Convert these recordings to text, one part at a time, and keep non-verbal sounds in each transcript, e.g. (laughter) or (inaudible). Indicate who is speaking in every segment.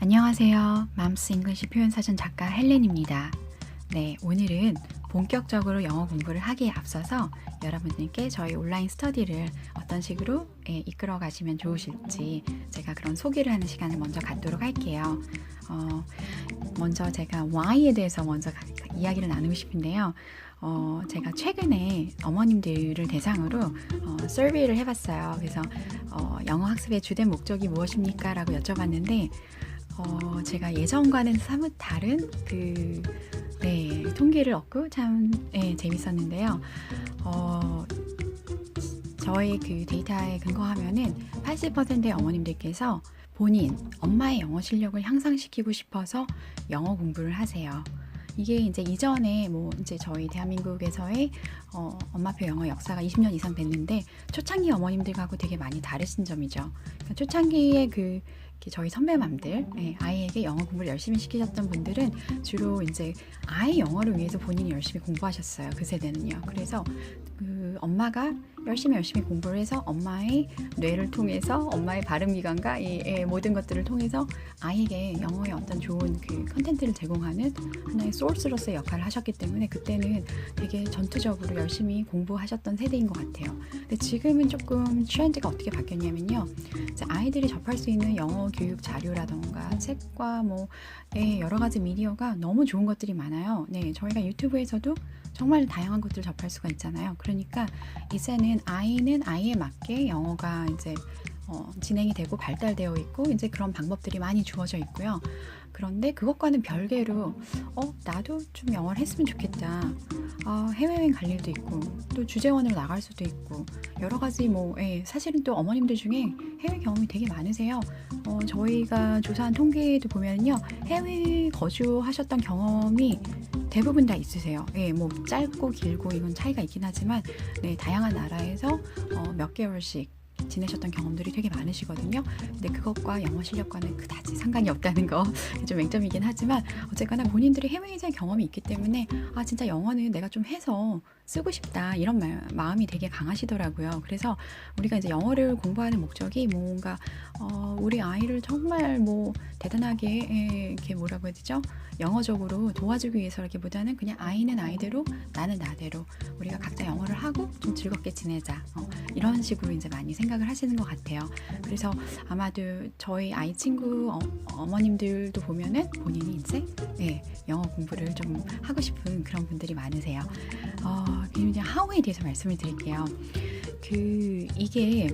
Speaker 1: 안녕하세요. 맘스 잉글리시 표현 사전 작가 헬렌입니다. 네, 오늘은 본격적으로 영어 공부를 하기에 앞서서 여러분들께 저희 온라인 스터디를 어떤 식으로 예, 이끌어 가시면 좋으실지 제가 그런 소개를 하는 시간을 먼저 갖도록 할게요. 어, 먼저 제가 Y에 대해서 먼저 가- 이야기를 나누고 싶은데요. 어, 제가 최근에 어머님들을 대상으로 어, 서비를 해봤어요. 그래서 어, 영어 학습의 주된 목적이 무엇입니까? 라고 여쭤봤는데 어, 제가 예전과는 사뭇 다른 그 네, 통계를 얻고 참 네, 재밌었는데요. 어, 저의 그 데이터에 근거하면은 80%의 어머님들께서 본인 엄마의 영어 실력을 향상시키고 싶어서 영어 공부를 하세요. 이게 이제 이전에 뭐 이제 저희 대한민국에서의 어, 엄마표 영어 역사가 20년 이상 됐는데 초창기 어머님들하고 되게 많이 다르신 점이죠. 그러니까 초창기에 그 저희 선배맘들 예, 아이에게 영어 공부를 열심히 시키셨던 분들은 주로 이제 아이 영어를 위해서 본인이 열심히 공부하셨어요. 그 세대는요. 그래서 그 엄마가 열심히 열심히 공부를 해서 엄마의 뇌를 통해서 엄마의 발음 기관과 이, 예, 모든 것들을 통해서 아이에게 영어의 어떤 좋은 그 컨텐츠를 제공하는 하나의 소스로서의 역할을 하셨기 때문에 그때는 되게 전투적으로 열심히 공부하셨던 세대인 것 같아요. 근데 지금은 조금 트렌드가 어떻게 바뀌었냐면요. 아이들이 접할 수 있는 영어 교육 자료라던가 책과 뭐 예, 여러 가지 미디어가 너무 좋은 것들이 많아요. 네, 저희가 유튜브에서도 정말 다양한 것들을 접할 수가 있잖아요. 그러니까 이제는 아이는 아이에 맞게 영어가 이제 어, 진행이 되고 발달되어 있고 이제 그런 방법들이 많이 주어져 있고요. 그런데 그것과는 별개로 어 나도 좀 영어를 했으면 좋겠다. 아, 해외여행 갈 일도 있고 또 주재원으로 나갈 수도 있고 여러 가지 뭐 예, 사실은 또 어머님들 중에 해외 경험이 되게 많으세요. 어, 저희가 조사한 통계도 보면요 해외 거주하셨던 경험이 대부분 다 있으세요. 예, 뭐 짧고 길고 이건 차이가 있긴 하지만 네, 다양한 나라에서 어, 몇 개월씩 지내셨던 경험들이 되게 많으시거든요. 근데 그것과 영어 실력과는 그다지 상관이 없다는 거 (laughs) 좀 맹점이긴 하지만 어쨌거나 본인들이 해외에 대한 경험이 있기 때문에 아 진짜 영어는 내가 좀 해서 쓰고 싶다 이런 마, 마음이 되게 강하시더라고요. 그래서 우리가 이제 영어를 공부하는 목적이 뭔가 어, 우리 아이를 정말 뭐 대단하게 에, 이렇게 뭐라고 해야 되죠? 영어적으로 도와주기 위해서라기보다는 그냥 아이는 아이대로 나는 나대로 우리가 각자 영어를 하고 좀 즐겁게 지내자 어, 이런 식으로 이제 많이 생각을 하시는 것 같아요. 그래서 아마도 저희 아이 친구 어, 어머님들도 보면은 본인이 이제 예, 영어 공부를 좀 하고 싶은 그런 분들이 많으세요. 어, 이제 하우에 대해서 말씀을 드릴게요. 그 이게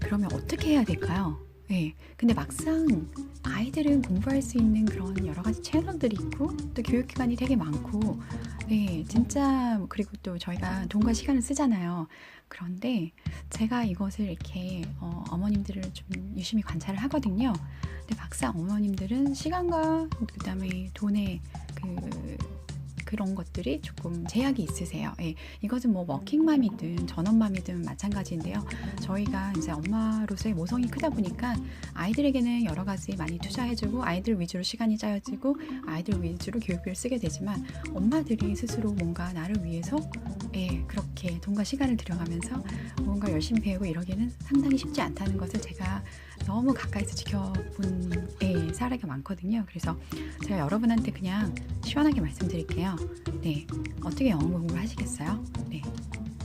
Speaker 1: 그러면 어떻게 해야 될까요? 예. 근데 막상 아이들은 공부할 수 있는 그런 여러 가지 채널들이 있고 또 교육기관이 되게 많고 네 진짜 그리고 또 저희가 돈과 시간을 쓰잖아요 그런데 제가 이것을 이렇게 어, 어머님들을 좀 유심히 관찰을 하거든요 근데 막상 어머님들은 시간과 그다음에 돈의 그 그런 것들이 조금 제약이 있으세요. 예, 이것은 뭐 워킹맘이든 전업맘이든 마찬가지인데요. 저희가 이제 엄마로서의 모성이 크다 보니까 아이들에게는 여러 가지 많이 투자해주고 아이들 위주로 시간이 짜여지고 아이들 위주로 교육비를 쓰게 되지만 엄마들이 스스로 뭔가 나를 위해서 예, 그렇게 돈과 시간을 들여가면서 뭔가 열심히 배우고 이러기는 상당히 쉽지 않다는 것을 제가 너무 가까이서 지켜본 예, 사례가 많거든요. 그래서 제가 여러분한테 그냥 시원하게 말씀드릴게요. 네, 어떻게 영어 공부를 하시겠어요? 네,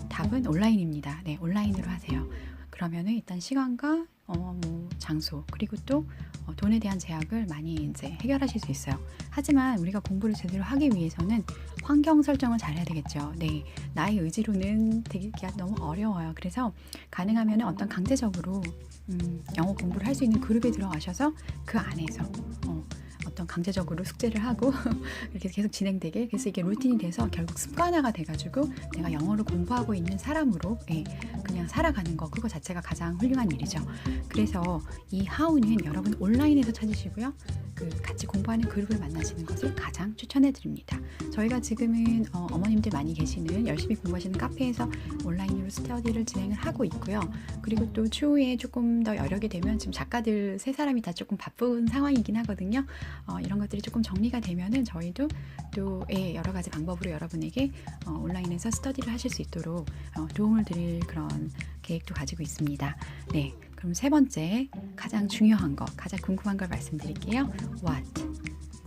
Speaker 1: 답은 온라인입니다. 네, 온라인으로 하세요. 그러면은 일단 시간과 어, 뭐 장소 그리고 또 어, 돈에 대한 제약을 많이 이제 해결하실 수 있어요. 하지만 우리가 공부를 제대로 하기 위해서는 환경 설정을 잘 해야 되겠죠. 네, 나의 의지로는 되기가 너무 어려워요. 그래서 가능하면 어떤 강제적으로 음, 영어 공부를 할 수 있는 그룹에 들어가셔서 그 안에서 어, 어떤 강제적으로 숙제를 하고 (laughs) 이렇게 계속 진행되게 그래서 이게 루틴이 돼서 결국 습관화가 돼가지고 내가 영어를 공부하고 있는 사람으로 예, 그냥 살아가는 거 그거 자체가 가장 훌륭한 일이죠. 그래서 이 하우는 여러분 온라인에서 찾으시고요. 그 같이 공부하는 그룹을 만나시는 것을 가장 추천해 드립니다. 저희가 지금은 어, 어머님들 많이 계시는 열심히 공부하시는 카페에서 온라인으로 스터디를 진행을 하고 있고요. 그리고 또 추후에 조금 더 여력이 되면 지금 작가들 세 사람이 다 조금 바쁜 상황이긴 하거든요. 어, 이런 것들이 조금 정리가 되면은 저희도 또 예, 여러 가지 방법으로 여러분에게 어, 온라인에서 스터디를 하실 수 있도록 어, 도움을 드릴 그런 계획도 가지고 있습니다. 네, 그럼 세 번째 가장 중요한 거, 가장 궁금한 걸 말씀드릴게요. What?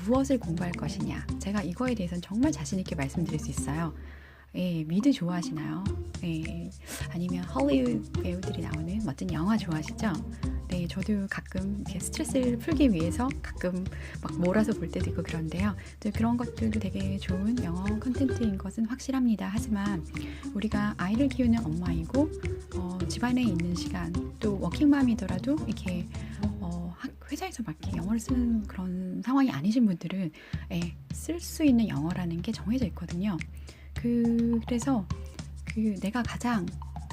Speaker 1: 무엇을 공부할 것이냐? 제가 이거에 대해서는 정말 자신 있게 말씀드릴 수 있어요. 예, 미드 좋아하시나요? 예, 아니면 헐리우드 배우들이 나오는 멋진 영화 좋아하시죠? 네, 저도 가끔 이렇게 스트레스를 풀기 위해서 가끔 막 몰아서 볼 때도 있고 그런데요. 또 그런 것들도 되게 좋은 영어 컨텐츠인 것은 확실합니다. 하지만 우리가 아이를 키우는 엄마이고 어, 집안에 있는 시간 또 워킹맘이더라도 이렇게 어, 학- 회사에서 막 영어를 쓰는 그런 상황이 아니신 분들은 예, 쓸수 있는 영어라는 게 정해져 있거든요. 그, 그래서 그 내가 가장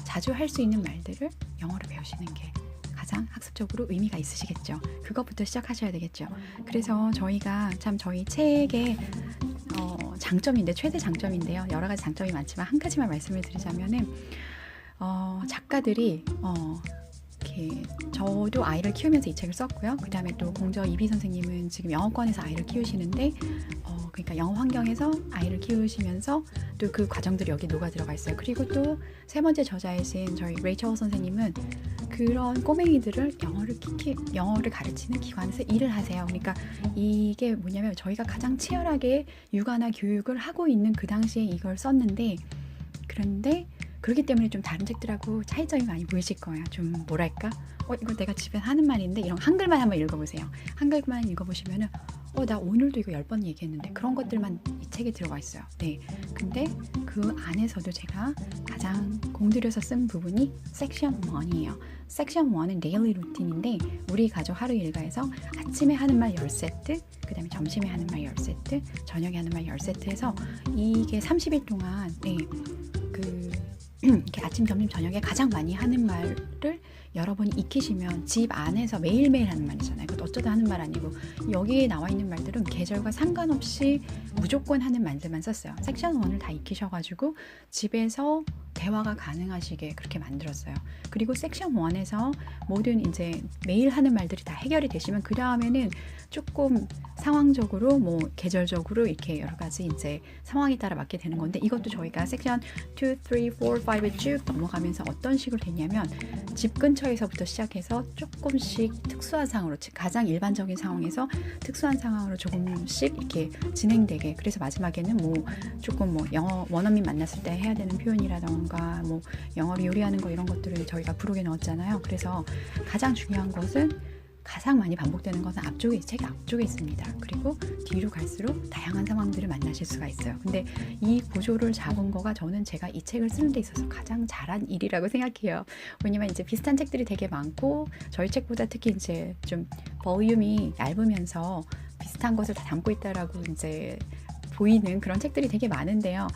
Speaker 1: 자주 할 수 있는 말들을 영어로 배우시는 게 가장 학습적으로 의미가 있으시겠죠. 그것부터 시작하셔야 되겠죠. 그래서 저희가 참 저희 책의 어, 장점인데 최대 장점인데요. 여러 가지 장점이 많지만 한 가지만 말씀을 드리자면은 어, 작가들이 어, 이렇게 저도 아이를 키우면서 이 책을 썼고요. 그 다음에 또 공저 이비 선생님은 지금 영어권에서 아이를 키우시는데 어, 그러니까 영어 환경에서 아이를 키우시면서 또 그 과정들이 여기 녹아 들어가 있어요. 그리고 또 세 번째 저자이신 저희 레이첼 선생님은 그런 꼬맹이들을 영어를 키키 영어를 가르치는 기관에서 일을 하세요. 그러니까 이게 뭐냐면 저희가 가장 치열하게 육아나 교육을 하고 있는 그 당시에 이걸 썼는데 그런데 그렇기 때문에 좀 다른 책들하고 차이점이 많이 보이실 거예요. 좀 뭐랄까? 어 이거 내가 집에 하는 말인데 이런 한글만 한번 읽어보세요. 한글만 읽어보시면은 어 나 오늘도 이거 열 번 얘기했는데 그런 것들만 이 책에 들어가 있어요. 네. 근데 그 안에서도 제가 가장 공들여서 쓴 부분이 섹션 1이에요. 섹션 1은 데일리 루틴인데 우리 가족 하루 일과에서 아침에 하는 말 10세트, 그 다음에 점심에 하는 말 10세트, 저녁에 하는 말 10세트 해서 이게 30일 동안 네, 그 이렇게 아침, 점심, 저녁에 가장 많이 하는 말을 여러분이 익히시면 집 안에서 매일매일 하는 말이잖아요. 그것도 어쩌다 하는 말 아니고 여기에 나와 있는 말들은 계절과 상관없이 무조건 하는 말들만 썼어요. 섹션 1을 다 익히셔가지고 집에서 대화가 가능하시게 그렇게 만들었어요. 그리고 섹션 1에서 모든 이제 매일 하는 말들이 다 해결이 되시면 그 다음에는 조금 상황적으로 뭐 계절적으로 이렇게 여러 가지 이제 상황에 따라 맞게 되는 건데 이것도 저희가 섹션 2, 3, 4, 5을 쭉 넘어가면서 어떤 식으로 됐냐면 집 근처에서부터 시작해서 조금씩 특수한 상황으로 즉 가장 일반적인 상황에서 특수한 상황으로 조금씩 이렇게 진행되게 그래서 마지막에는 뭐 조금 뭐 영어 원어민 만났을 때 해야 되는 표현이라던가 뭐 영어로 요리하는 거 이런 것들을 저희가 부록에 넣었잖아요. 그래서 가장 중요한 것은 가장 많이 반복되는 것은 앞쪽에 책 앞쪽에 있습니다. 그리고 뒤로 갈수록 다양한 상황들을 만나실 수가 있어요. 근데 이 구조를 잡은 거가 저는 제가 이 책을 쓰는 데 있어서 가장 잘한 일이라고 생각해요. 왜냐면 이제 비슷한 책들이 되게 많고 저희 책보다 특히 이제 좀 볼륨이 얇으면서 비슷한 것을 다 담고 있다라고 이제 보이는 그런 책들이 되게 많은데요.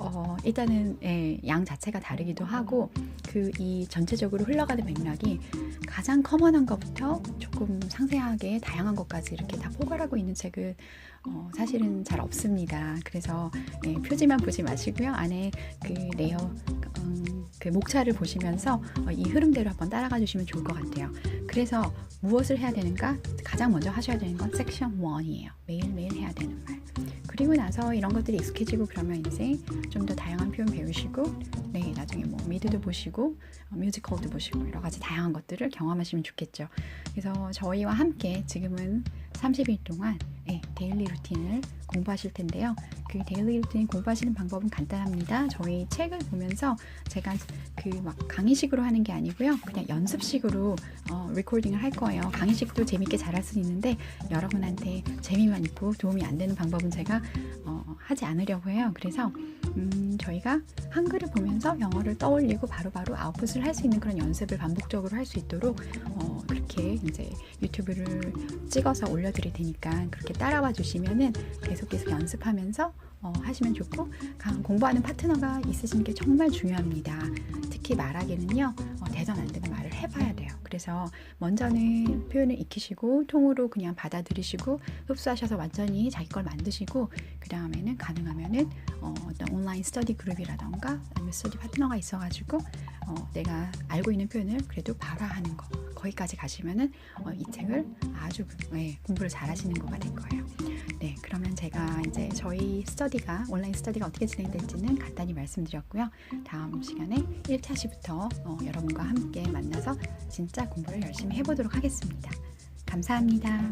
Speaker 1: 어, 일단은 예, 양 자체가 다르기도 하고 그 이 전체적으로 흘러가는 맥락이 가장 커먼한 것부터 조금 상세하게 다양한 것까지 이렇게 다 포괄하고 있는 책은 어, 사실은 잘 없습니다. 그래서 예, 표지만 보지 마시고요. 안에 그 레이어 음, 그 목차를 보시면서 어, 이 흐름대로 한번 따라가 주시면 좋을 것 같아요. 그래서 무엇을 해야 되는가? 가장 먼저 하셔야 되는 건 섹션 1이에요. 매일매일 해야 되는 말. 그리고 나서 이런 것들이 익숙해지고 그러면 이제 좀 더 다양한 표현 배우시고 네 나중에 뭐 미드도 보시고 어, 뮤지컬도 보시고 여러 가지 다양한 것들을 경험하시면 좋겠죠. 그래서 저희와 함께 지금은 30일 동안 네, 데일리 루틴을 공부하실 텐데요. 그 데일리 루틴 공부하시는 방법은 간단합니다. 저희 책을 보면서 제가 그 막 강의식으로 하는 게 아니고요. 그냥 연습식으로 어, 리코딩을 할 거예요. 강의식도 재밌게 잘할 수 있는데 여러분한테 재미만 있고 도움이 안 되는 방법은 제가 어, 하지 않으려고 해요. 그래서 음, 저희가 한글을 보면서 영어를 떠올리고 바로 바로 아웃풋을 할 수 있는 그런 연습을 반복적으로 할 수 있도록 어, 그렇게 이제 유튜브를 찍어서 올려드릴 테니까 그렇게 따라와 주시면은 계속 계속 연습하면서 어, 하시면 좋고 강- 공부하는 파트너가 있으시는 게 정말 중요합니다. 특히 말하기는요 어, 대전 안 되는 말을 해봐야 돼요. 그래서 먼저는 표현을 익히시고 통으로 그냥 받아들이시고 흡수하셔서 완전히 자기 걸 만드시고 그 다음에는 가능하면은 어, 어떤 온라인 스터디 그룹이라던가 아니면 스터디 파트너가 있어가지고 어, 내가 알고 있는 표현을 그래도 발화하는 거 거기까지 가시면은 어, 이 책을 아주 네, 공부를 잘하시는 거가 될 거예요. 네, 그러면 제가 이제 저희 스터디가 온라인 스터디가 어떻게 진행될지는 간단히 말씀드렸고요. 다음 시간에 1차 시부터 어, 여러분과 함께 만나서 진짜 공부를 열심히 해보도록 하겠습니다. 감사합니다.